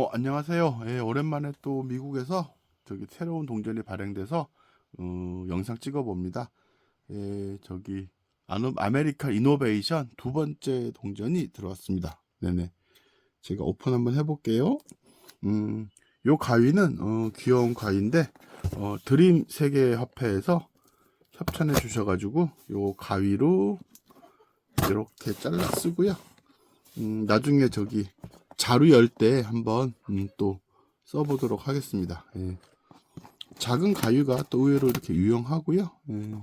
어, 안녕하세요. 예, 오랜만에 또 미국에서 저기 새로운 동전이 발행돼서 어, 영상 찍어봅니다. 예, 저기 아노, 아메리카 이노베이션 두 번째 동전이 들어왔습니다. 네네. 제가 오픈 한번 해볼게요. 음, 요 가위는 어, 귀여운 가위인데 어, 드림 세계 화폐에서 협찬해 주셔가지고 요 가위로 이렇게 잘라 쓰고요. 음, 나중에 저기 자루 열 때 한번 음, 또 써보도록 하겠습니다. 예. 작은 가위가 또 의외로 이렇게 유용하고요. 예.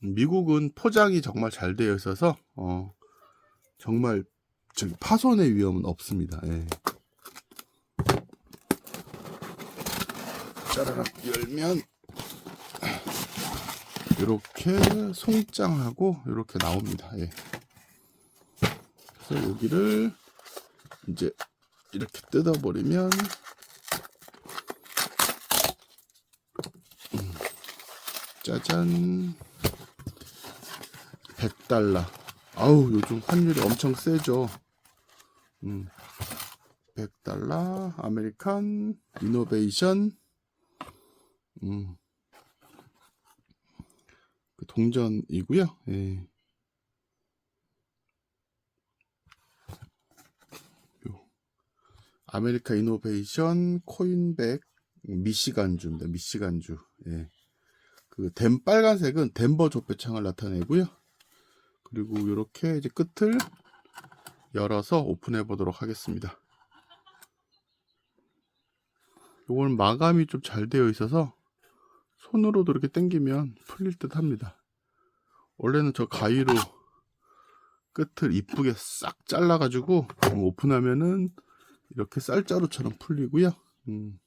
미국은 포장이 정말 잘 되어 있어서 어, 정말 파손의 위험은 없습니다. 예. 짜라락 열면 이렇게 송장하고 이렇게 나옵니다. 예. 그래서 여기를 이제 이렇게 뜯어버리면 음, 짜잔 100달러 아우 요즘 환율이 엄청 세죠 음, 100달러 아메리칸 이노베이션 음, 그 동전이고요. 예. 요. 아메리카 이노베이션 코인백 미시간주입니다. 미시간주. 예. 그덴 빨간색은 덴버 조폐창을 나타내고요. 그리고 이렇게 이제 끝을 열어서 오픈해 보도록 하겠습니다. 요건 마감이 좀 잘 되어 있어서 손으로도 이렇게 당기면 풀릴 듯 합니다. 원래는 저 가위로 끝을 이쁘게 싹 잘라가지고 오픈하면은 이렇게 쌀자루처럼 풀리고요. 음.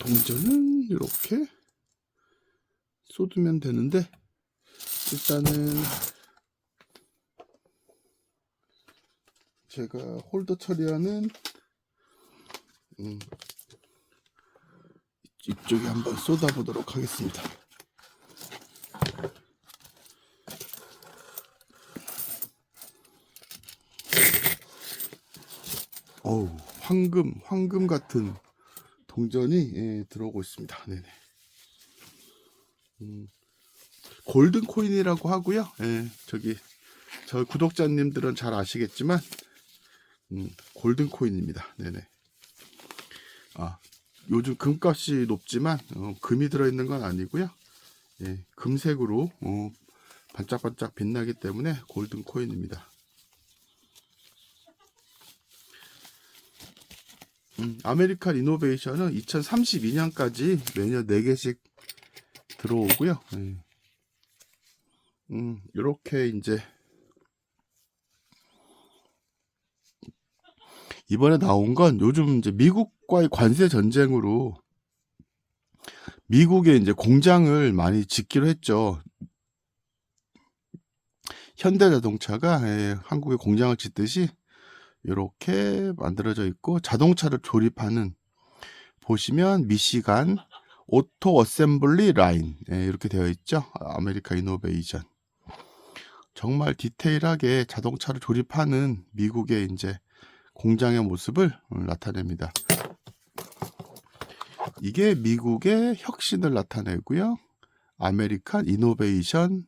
동전은 이렇게 쏟으면 되는데 일단은 제가 홀더 처리하는 음, 이쪽에 한번 쏟아보도록 하겠습니다. 어우, 황금, 황금 같은 동전이 예, 들어오고 있습니다. 네네. 음, 골든 코인이라고 하고요. 예, 저기 저 구독자님들은 잘 아시겠지만 음, 골든 코인입니다. 네네. 아, 요즘 금값이 높지만 어, 금이 들어있는 건 아니고요. 예, 금색으로 어, 반짝반짝 빛나기 때문에 골든 코인입니다. 음, 아메리칸 이노베이션은 2032년까지 매년 4개씩 들어오고요. 예. 음, 이렇게 이제 이번에 나온 건 요즘 이제 미국과의 관세 전쟁으로 미국에 이제 공장을 많이 짓기로 했죠. 현대자동차가 예, 한국에 공장을 짓듯이 이렇게 만들어져 있고 자동차를 조립하는 보시면 미시간 오토 어셈블리 라인 예, 이렇게 되어 있죠. 아메리카 이노베이션 정말 디테일하게 자동차를 조립하는 미국의 이제 공장의 모습을 나타냅니다. 이게 미국의 혁신을 나타내고요. 아메리칸 이노베이션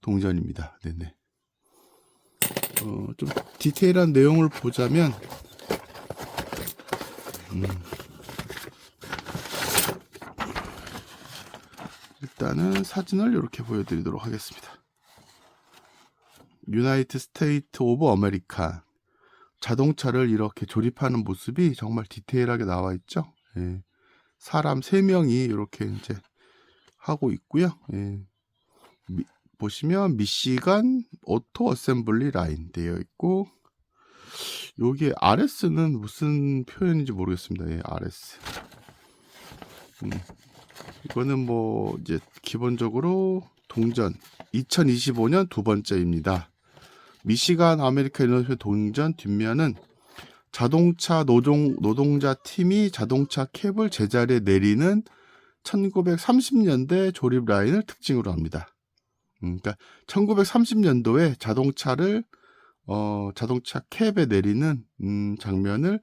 동전입니다. 네네. 어, 좀 디테일한 내용을 보자면, 음, 일단은 사진을 이렇게 보여드리도록 하겠습니다. 유나이트 스테이트 오브 아메리카 자동차를 이렇게 조립하는 모습이 정말 디테일하게 나와 있죠. 예. 사람 3명이 이렇게 이제 하고 있고요. 예. 미, 보시면 미시간 오토 어셈블리 라인 되어 있고 여기 RS는 무슨 표현인지 모르겠습니다. 예, RS. 음, 이거는 뭐 이제 기본적으로 동전 2025년 두 번째입니다. 미시간 아메리카 유니버시티 동전 뒷면은 자동차 노동, 노동자 팀이 자동차 캡을 제자리에 내리는 1930년대 조립 라인을 특징으로 합니다. 음, 그러니까 1930년도에 자동차를 어, 자동차 캡에 내리는 음, 장면을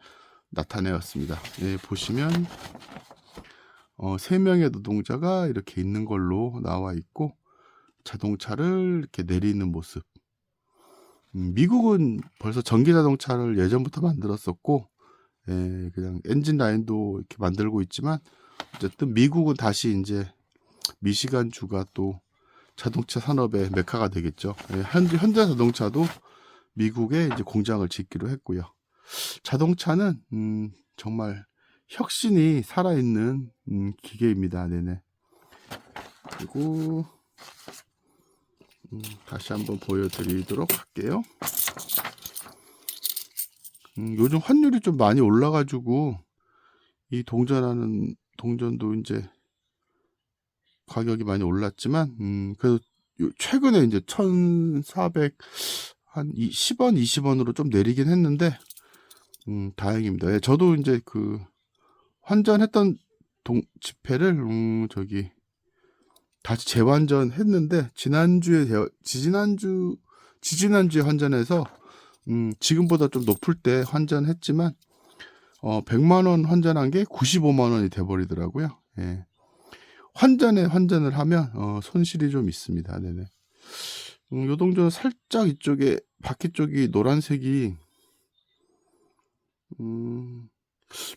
나타내었습니다. 예, 보시면 어, 3명의 노동자가 이렇게 있는 걸로 나와 있고 자동차를 이렇게 내리는 모습. 음, 미국은 벌써 전기 자동차를 예전부터 만들었었고 예, 그냥 엔진 라인도 이렇게 만들고 있지만 어쨌든 미국은 다시 이제 미시간 주가 또 자동차 산업의 메카가 되겠죠. 예, 현재 현대 자동차도 미국에 이제 공장을 짓기로 했고요. 자동차는 음, 정말 혁신이 살아있는 음, 기계입니다. 네네. 그리고 음, 다시 한번 보여드리도록 할게요. 음, 요즘 환율이 좀 많이 올라가지고 이 동전하는 동전도 이제 가격이 많이 올랐지만 음, 그래도 요- 최근에 이제 1,400 한 10원, 20원으로 좀 내리긴 했는데 음, 다행입니다. 예, 저도 이제 그 환전했던 동, 지폐를 음, 저기 다시 재환전 했는데 지난주에 대- 지지난주 지지난주에 환전해서 음, 지금보다 좀 높을 때 환전했지만 어, 100만 원 환전한 게 95만 원이 돼 버리더라고요. 예. 환전에 환전을 하면 어, 손실이 좀 있습니다. 네네. 음, 요동전 살짝 이쪽에 바퀴 쪽이 노란색이 음,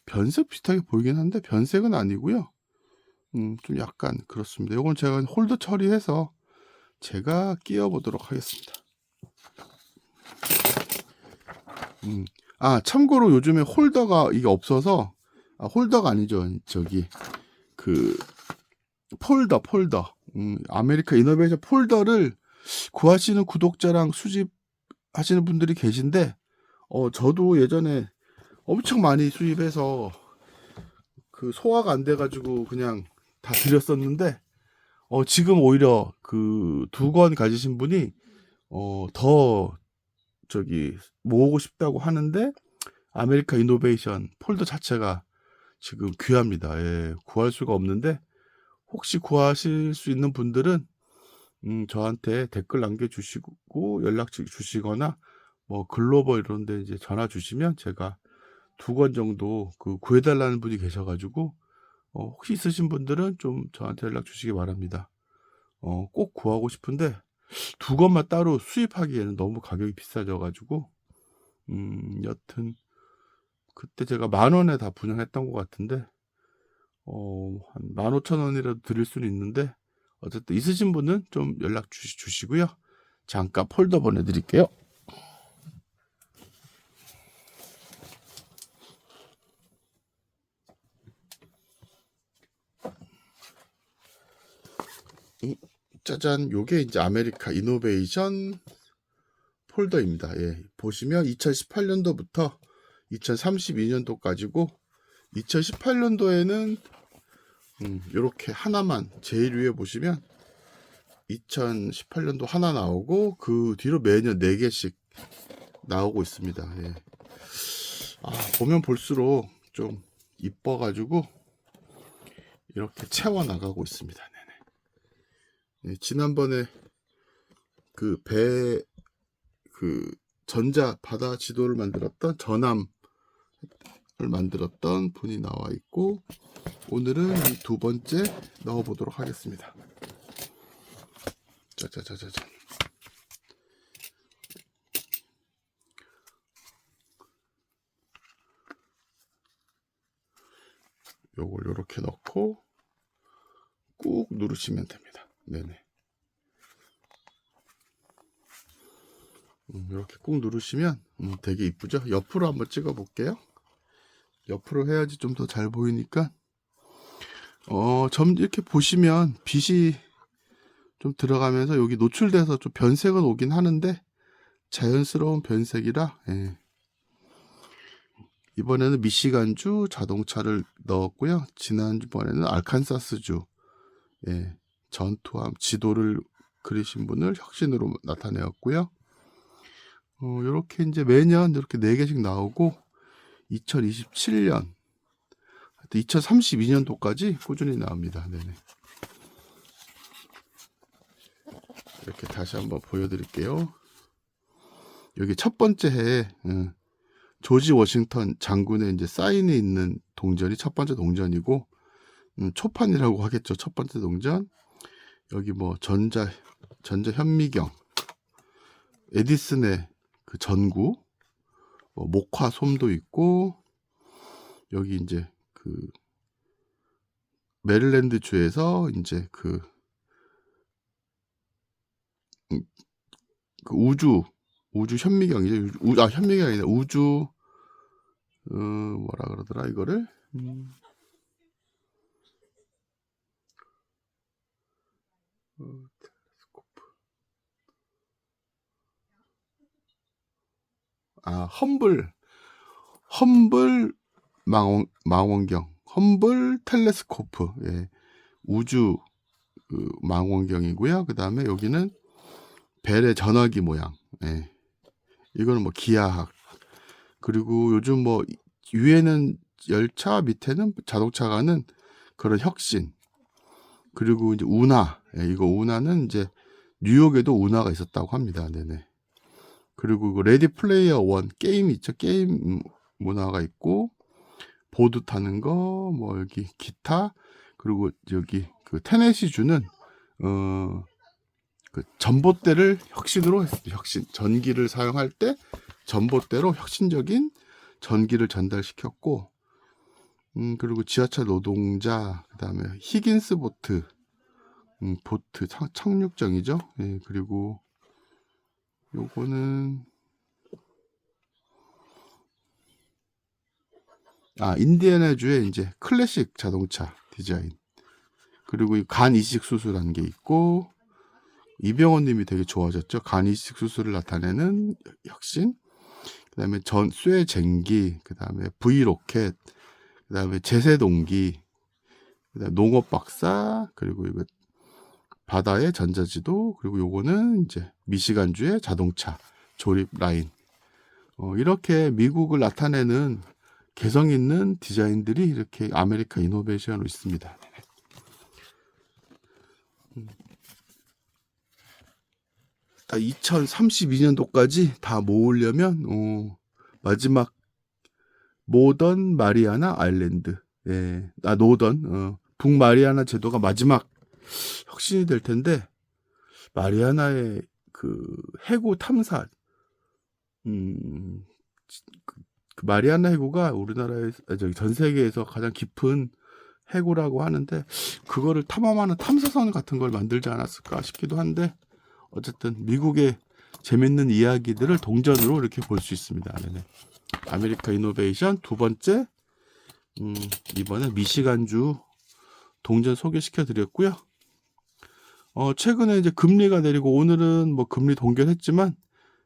변색 비슷하게 보이긴 한데 변색은 아니고요. 음, 좀 약간 그렇습니다. 이건 제가 홀더 처리해서 제가 끼워 보도록 하겠습니다. 음, 아 참고로 요즘에 홀더가 이게 없어서 아, 홀더가 아니죠. 저기 그 폴더 폴더 음, 아메리카 이노베이션 폴더를 구하시는 구독자랑 수집하시는 분들이 계신데 어 저도 예전에 엄청 많이 수입해서 그 소화가 안 돼가지고 그냥 다 드렸었는데 어 지금 오히려 그 두 권 가지신 분이 어 더 저기 모으고 싶다고 하는데 아메리카 이노베이션 폴더 자체가 지금 귀합니다. 예, 구할 수가 없는데 혹시 구하실 수 있는 분들은 음, 저한테 댓글 남겨주시고 연락 주- 주시거나 뭐 글로벌 이런데 이제 전화 주시면 제가 두 권 정도 그 구해달라는 분이 계셔가지고 어, 혹시 있으신 분들은 좀 저한테 연락 주시기 바랍니다. 어, 꼭 구하고 싶은데 두 권만 따로 수입하기에는 너무 가격이 비싸져가지고 음, 여튼 그때 제가 만 원에 다 분양했던 것 같은데 어, 한 15,000원이라도 드릴 수는 있는데 어쨌든 있으신 분은 좀 연락 주시, 주시고요. 잠깐 폴더 보내드릴게요. 이, 짜잔, 요게 이제 아메리카 이노베이션 폴더입니다. 예, 보시면 2018년도부터 2032년도까지고 2018년도에는 음, 이렇게 하나만 제일 위에 보시면 2018년도 하나 나오고 그 뒤로 매년 4개씩 나오고 있습니다. 예. 아, 보면 볼수록 좀 이뻐가지고 이렇게 채워 나가고 있습니다. 예, 지난번에 그 배 그 전자 바다 지도를 만들었던 전함을 만들었던 분이 나와 있고 오늘은 이 두 번째 넣어 보도록 하겠습니다. 짜자자자자. 요걸 요렇게 넣고 꾹 누르시면 됩니다. 네네. 음, 이렇게 꾹 누르시면 음, 되게 이쁘죠? 옆으로 한번 찍어 볼게요. 옆으로 해야지 좀 더 잘 보이니까 어, 점 이렇게 보시면 빛이 좀 들어가면서 여기 노출돼서 좀 변색은 오긴 하는데 자연스러운 변색이라 예. 이번에는 미시간주 자동차를 넣었고요. 지난번에는 알칸사스주 예. 전투함 지도를 그리신 분을 혁신으로 나타내었고요. 어, 이렇게 이제 매년 이렇게 네 개씩 나오고 2027년 2032년도까지 꾸준히 나옵니다. 네네. 이렇게 다시 한번 보여드릴게요. 여기 첫 번째 해에 음, 조지 워싱턴 장군의 이제 사인이 있는 동전이 첫 번째 동전이고 음, 초판이라고 하겠죠. 첫 번째 동전. 여기 뭐 전자 전자 현미경, 에디슨의 그 전구, 뭐 목화 솜도 있고 여기 이제 그 메릴랜드 주에서 이제 그, 음, 그 우주 우주 현미경이죠. 우, 아 현미경이 아니라 우주 어, 뭐라 그러더라 이거를 음. 어, 텔레스코프. 아 험블 험블 망원, 망원경 험블 텔레스코프 예. 우주 그 망원경이고요. 그 다음에 여기는 벨의 전화기 모양. 예. 이거는 뭐 기하학. 그리고 요즘 뭐 위에는 열차 밑에는 자동차 가는 그런 혁신. 그리고 이제 운하. 예, 이거 운하는 이제 뉴욕에도 운하가 있었다고 합니다. 네네. 그리고 그 레디 플레이어 원 게임 있죠. 게임 문화가 있고 보드 타는 거, 뭐 여기 기타, 그리고 여기 그 테네시 주는 어 그 전봇대를 혁신으로. 혁신 전기를 사용할 때 전봇대로 혁신적인 전기를 전달시켰고, 음 그리고 지하철 노동자, 그 다음에 히긴스 보트, 음 보트 착, 착륙정이죠. 예, 그리고 요거는 아, 인디애나주의 이제 클래식 자동차 디자인. 그리고 이간 이식 수술한 게 있고, 이병헌 님이 되게 좋아하셨죠. 간 이식 수술을 나타내는 혁신. 그 다음에 전, 쇠 쟁기, 그 다음에 V 로켓, 그 다음에 제세 동기, 그 다음에 농업 박사, 그리고 이거 바다의 전자지도, 그리고 요거는 이제 미시간주의 자동차 조립 라인. 어, 이렇게 미국을 나타내는 개성 있는 디자인들이 이렇게 아메리카 이노베이션으로 있습니다. 음. 2032년도까지 다 모으려면 어, 마지막 모던 마리아나 아일랜드, 예, 아 노던. 어, 북 마리아나 제도가 마지막 혁신이 될 텐데 마리아나의 그 해구 탐사, 음, 그, 그 마리아나 해구가 우리나라에 아, 저기 전 세계에서 가장 깊은 해구라고 하는데 그거를 탐험하는 탐사선 같은 걸 만들지 않았을까 싶기도 한데 어쨌든 미국의 재밌는 이야기들을 동전으로 이렇게 볼 수 있습니다. 네네. 아메리카 이노베이션 두 번째 음, 이번에 미시간주 동전 소개시켜 드렸고요. 어, 최근에 이제 금리가 내리고 오늘은 뭐 금리 동결했지만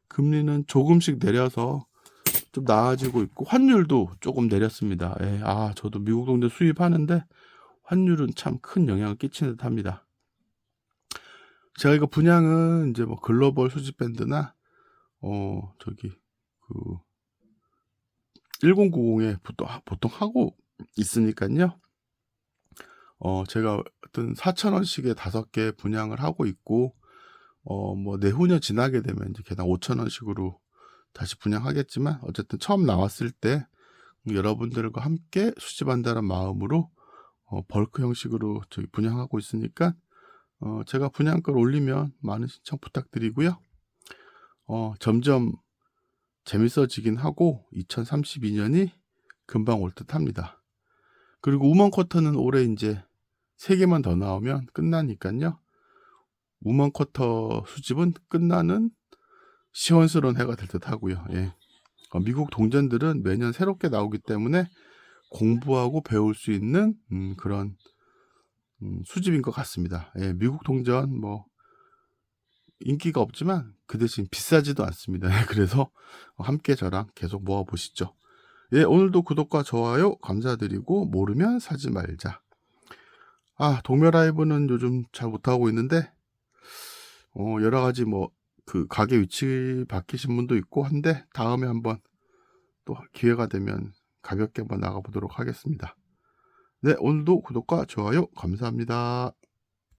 금리는 조금씩 내려서 좀 나아지고 있고 환율도 조금 내렸습니다. 예, 아 저도 미국 동전 수입하는데 환율은 참 큰 영향을 끼치는 듯합니다. 제가 이거 분양은 이제 뭐 글로벌 수집 밴드나 어 저기 그 1090에 보통, 하고 있으니까요. 어 제가 어떤 4,000원씩에 다섯 개 분양을 하고 있고 어 뭐 내후년 지나게 되면 이제 개당 5,000원씩으로 다시 분양하겠지만 어쨌든 처음 나왔을 때 여러분들과 함께 수집한다는 마음으로 어, 벌크 형식으로 저기 분양하고 있으니까 어, 제가 분양가를 올리면 많은 신청 부탁드리고요. 어, 점점 재밌어지긴 하고 2032년이 금방 올 듯 합니다. 그리고 우먼 쿼터는 올해 이제 3개만 더 나오면 끝나니까요. 우먼 쿼터 수집은 끝나는 시원스러운 해가 될 듯 하고요. 예. 어, 미국 동전들은 매년 새롭게 나오기 때문에 공부하고 배울 수 있는 음, 그런 음, 수집인 것 같습니다. 예, 미국 동전 뭐 인기가 없지만 그 대신 비싸지도 않습니다. 그래서 함께 저랑 계속 모아 보시죠. 예, 오늘도 구독과 좋아요 감사드리고 모르면 사지 말자. 아, 동묘 라이브는 요즘 잘 못하고 있는데 어, 여러 가지 뭐 그 가게 위치 바뀌신 분도 있고 한데 다음에 한번 또 기회가 되면 가볍게 한번 나가보도록 하겠습니다. 네, 오늘도 구독과 좋아요 감사합니다.